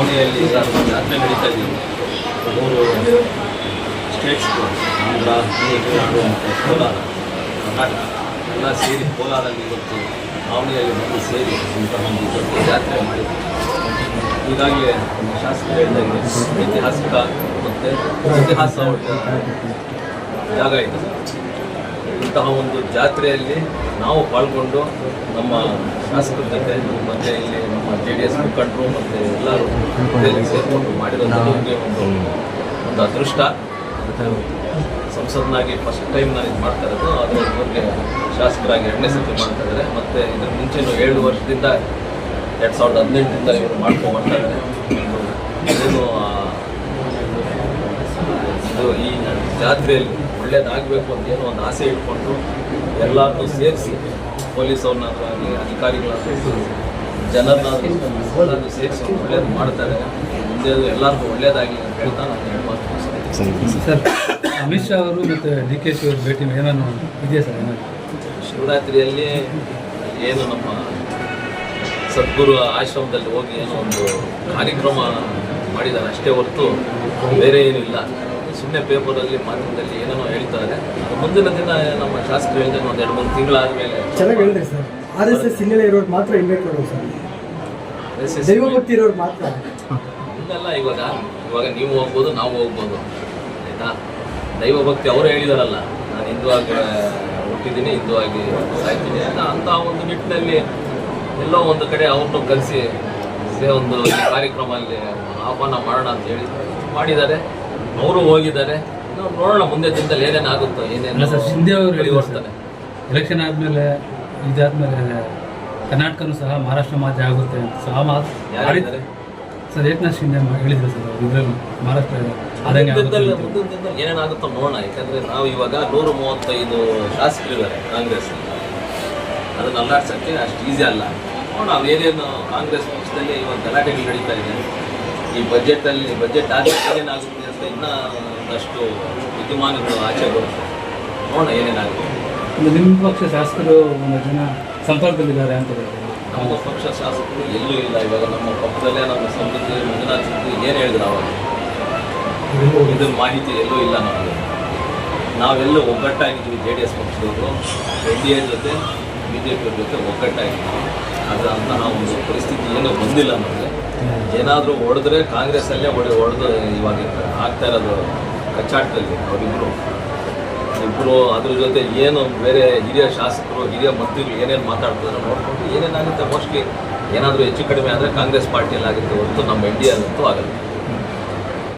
ದಾವಣಗೆರೆಯಲ್ಲಿ ಜಾತ್ರೆ ನಡೀತಾ ಇದ್ದೀವಿ ಮೂರು ಸ್ಟೇಟ್ಸ್ಗಳು ಆಂಧ್ರ ತಮಿಳುನಾಡು ಮತ್ತು ಕೋಲಾರ, ಕರ್ನಾಟಕ, ಎಲ್ಲ ಸೇರಿ ಕೋಲಾರಲ್ಲಿ ಇವತ್ತು ದಾವಣಗೆರೆಯಲ್ಲಿ ಬಂದು ಸೇರಿ ಇಂತಹ ಒಂದು ದೊಡ್ಡ ಜಾತ್ರೆ ಮಾಡಿದ್ವಿ ಈಗಾಗಲೇ ಶಾಸಕರು ಹೇಳಿದಂಗೆ ಐತಿಹಾಸಿಕ ಮತ್ತು ಇತಿಹಾಸ ಜಾಗ ಇದೆ. ಇಂತಹ ಒಂದು ಜಾತ್ರೆಯಲ್ಲಿ ನಾವು ಪಾಲ್ಗೊಂಡು ನಮ್ಮ ಶಾಸಕರ ಜೊತೆ, ಮತ್ತೆ ಇಲ್ಲಿ ನಮ್ಮ ಜೆ ಡಿ ಎಸ್ ಮುಖಂಡರು, ಮತ್ತು ಎಲ್ಲರೂ ಸೇರಿಕೊಂಡು ಮಾಡಿರೋದು ಒಂದು ಒಂದು ಅದೃಷ್ಟ. ಸಂಸದನಾಗಿ ಫಸ್ಟ್ ಟೈಮ್ ನಾನು ಇದು ಮಾಡ್ತಾ ಇರೋದು ಅದರ ಬಗ್ಗೆ ಶಾಸಕರಾಗಿ ಎರಡನೇ ಸತಿ ಮಾಡ್ತಾ ಇದ್ದಾರೆ. ಮತ್ತೆ ಇದ್ರ ಮುಂಚೆನೂ ಏಳು ವರ್ಷದಿಂದ ಎರಡು ಸಾವಿರದ ಹದಿನೆಂಟರಿಂದ ಇವರು ಮಾಡ್ಕೊಂಡು ಬರ್ತಾ ಇದ್ದಾರೆ. ಏನು ಇದು ಈ ಜಾತ್ರೆಯಲ್ಲಿ ಒಳ್ಳೇದಾಗಬೇಕು ಅಂತ ಏನೋ ಒಂದು ಆಸೆ ಇಟ್ಕೊಂಡು ಎಲ್ಲರನ್ನೂ ಸೇರಿಸಿ ಪೊಲೀಸ್ ಅವ್ರನ್ನಾದ್ರೂ ಆಗಲಿ ಅಧಿಕಾರಿಗಳಾದ್ರೂ ಜನರನ್ನಾದ್ರೂ ಎಲ್ಲರನ್ನೂ ಸೇರಿಸಿ ಒಳ್ಳೇದು ಮಾಡ್ತಾರೆ ಮುಂದೆ ಅದು ಎಲ್ಲರಿಗೂ ಒಳ್ಳೇದಾಗಲಿ ಅಂತ ನಾನು ಎರಡು ಸರ್ ಅಮಿತ್ ಶಾ ಅವರು ಮತ್ತು ಡಿ ಕೆ ಶಿ ಅವರು ಭೇಟಿ ಏನನ್ನು ಇದೆಯಾ ಸರ್? ಏನಾದ್ರು ಶಿವರಾತ್ರಿಯಲ್ಲಿ ಏನು ನಮ್ಮ ಸದ್ಗುರು ಆಶ್ರಮದಲ್ಲಿ ಹೋಗಿ ಏನೋ ಒಂದು ಕಾರ್ಯಕ್ರಮ ಮಾಡಿದ್ದಾರೆ. ಅಷ್ಟೇ ಹೊರತು ಬೇರೆ ಏನಿಲ್ಲ ಸುಮ್ಮನೆ ಪೇಪರಲ್ಲಿ ಮಾಧ್ಯಮದಲ್ಲಿ ಏನೇನೋ ಹೇಳ್ತಾರೆ. ಅದು ಮುಂದಿನ ದಿನ ನಮ್ಮ ಶಾಸಕರು ಹೇಳಿದ್ರೆ ಒಂದು ಎರಡು ಮೂರು ತಿಂಗಳಾದ ಮೇಲೆ ಚೆನ್ನಾಗಿ ಹೇಳಿದ್ರಿ ಸರ್. ಆರ್ ಎಸ್ ಎಸ್ ಹಿನ್ನೆಲೆ ಇರೋರು ಮಾತ್ರ ಇನ್ವೈಟ್ ಮಾಡೋದು ಸರ್. ದೈವ ಭಕ್ತಿ ಇರೋರು ಮಾತ್ರ. ಇಲ್ಲ ಇವಾಗ ಇವಾಗ ನೀವು ಹೋಗ್ಬೋದು ನಾವು ಹೋಗ್ಬೋದು. ಆಯ್ತಾ? ದೈವ ಭಕ್ತಿ ಅವರು ಹೇಳಿದಾರಲ್ಲ ನಾನು ಹಿಂದೂ ಆಗಿ ಹುಟ್ಟಿದ್ದೀನಿ ಹಿಂದೂ ಆಗಿ ಸಾಯ್ತೀನಿ. ಅಂತ ಅಂತ ಒಂದು ನಿಟ್ಟಿನಲ್ಲಿ ಎಲ್ಲೋ ಒಂದು ಕಡೆ ಅವ್ರನ್ನೂ ಕರೆಸಿ ಒಂದು ಕಾರ್ಯಕ್ರಮ ಅಲ್ಲಿ ಆಹ್ವಾನ ಮಾಡೋಣ ಅಂತ ಹೇಳಿ ಮಾಡಿದ್ದಾರೆ. ಅವರು ಹೋಗಿದ್ದಾರೆ. ನೋಡೋಣ ಮುಂದೆ ದಿನದಲ್ಲಿ ಏನೇನಾಗುತ್ತೋ ಏನೇನು ಸರ್ ಶಿಂದೆ ಅವರು ಹೇಳಿ ಹೇಳಿದ್ರು ಸರ್. ಎಲೆಕ್ಷನ್ ಆದಮೇಲೆ ಇದಾದ್ಮೇಲೆ ಕರ್ನಾಟಕನೂ ಸಹ ಮಹಾರಾಷ್ಟ್ರ ಮಾತ್ರ ಆಗುತ್ತೆ ಅಂತ ಸಹ ಮಾತು? ಸರ್ ಏಕನಾಥ್ ಶಿಂದೆ ಹೇಳಿದ್ರು ಸರ್ ಇದರಲ್ಲಿ ಮಹಾರಾಷ್ಟ್ರ ಏನೇನಾಗುತ್ತೋ ನೋಡೋಣ. ಯಾಕಂದ್ರೆ ನಾವು ಇವಾಗ ನೂರ ಮೂವತ್ತೈದು ಶಾಸಕರಿದ್ದಾರೆ ಕಾಂಗ್ರೆಸ್ ಅದನ್ನ ಅಲ್ಲಾಡ್ಸೋಕ್ಕೆ ಅಷ್ಟು ಈಸಿ ಅಲ್ಲ. ನೋಡೋಣ ಅವೇನೇನು ಕಾಂಗ್ರೆಸ್ ಪಕ್ಷದಲ್ಲಿ ಇವಾಗ ಗಲಾಟೆಗಳು ನಡೀತಾ ಇದೆ. ಈ ಬಜೆಟಲ್ಲಿ ಬಜೆಟ್ ಆದ್ರೆ ಏನೇನಾಗುತ್ತೆ ಅಂತ ಇನ್ನೂ ಒಂದಷ್ಟು ವಿದ್ಯಮಾನಗಳು ಆಚೆ ಬರುತ್ತೆ. ನೋಡೋಣ ಏನೇನಾಗುತ್ತೆ. ಒಂದು ನಿಮ್ಮ ಪಕ್ಷ ಶಾಸಕರು ಒಂದು ಜನ ಸಂಪರ್ಕದಲ್ಲಿದ್ದಾರೆ ಅಂತ. ನಮ್ಮ ಪಕ್ಷ ಶಾಸಕರು ಎಲ್ಲೂ ಇಲ್ಲ. ಇವಾಗ ನಮ್ಮ ಪಕ್ಕದಲ್ಲೇ ನಮ್ಮ ಸಮೃದ್ಧಿ ಮಂಜುನಾಥ್ ಏನು ಹೇಳಿದ್ರು ಅವಾಗ? ಇದ್ರ ಮಾಹಿತಿ ಎಲ್ಲೂ ಇಲ್ಲ ನಮಗೆ. ನಾವೆಲ್ಲೂ ಒಗ್ಗಟ್ಟಾಗಿದ್ವಿ ಜೆ ಡಿ ಎಸ್ ಪಕ್ಷದವರು. ಎನ್ ಡಿ ಎ ಜೊತೆ ಬಿ ಜೆ ಪಿ ಜೊತೆ ಒಗ್ಗಟ್ಟಾಗಿದ್ದೀವಿ ಅದರ ನಾವು ಒಂದು ಪರಿಸ್ಥಿತಿ ಏನೂ ಬಂದಿಲ್ಲ ನಮಗೆ. ಏನಾದರೂ ಹೊಡೆದ್ರೆ ಕಾಂಗ್ರೆಸ್ಸಲ್ಲೇ ಹೊಡೆ ಹೊಡೆದು ಇವಾಗ ಆಗ್ತಾ ಇರೋದು ಕಚ್ಚಾಟದಲ್ಲಿ ಅವರಿಬ್ಬರು ಇಬ್ಬರು ಅದ್ರ ಜೊತೆ ಏನು ಬೇರೆ ಹಿರಿಯ ಶಾಸಕರು, ಹಿರಿಯ ಮಂತ್ರಿಗಳು ಏನೇನು ಮಾತಾಡ್ತಾರೆ ನೋಡ್ಕೊಂಡು ಏನೇನಾಗುತ್ತೆ ಮೋಸ್ಟ್ಲಿ ಏನಾದರೂ ಹೆಚ್ಚು ಕಡಿಮೆ ಆದರೆ ಕಾಂಗ್ರೆಸ್ ಪಾರ್ಟಿಯಲ್ಲಿ ಆಗುತ್ತೆ ಹೊರತು ನಮ್ಮ ಇಂಡಿಯಾದಂತೂ ಆಗಲ್ಲ.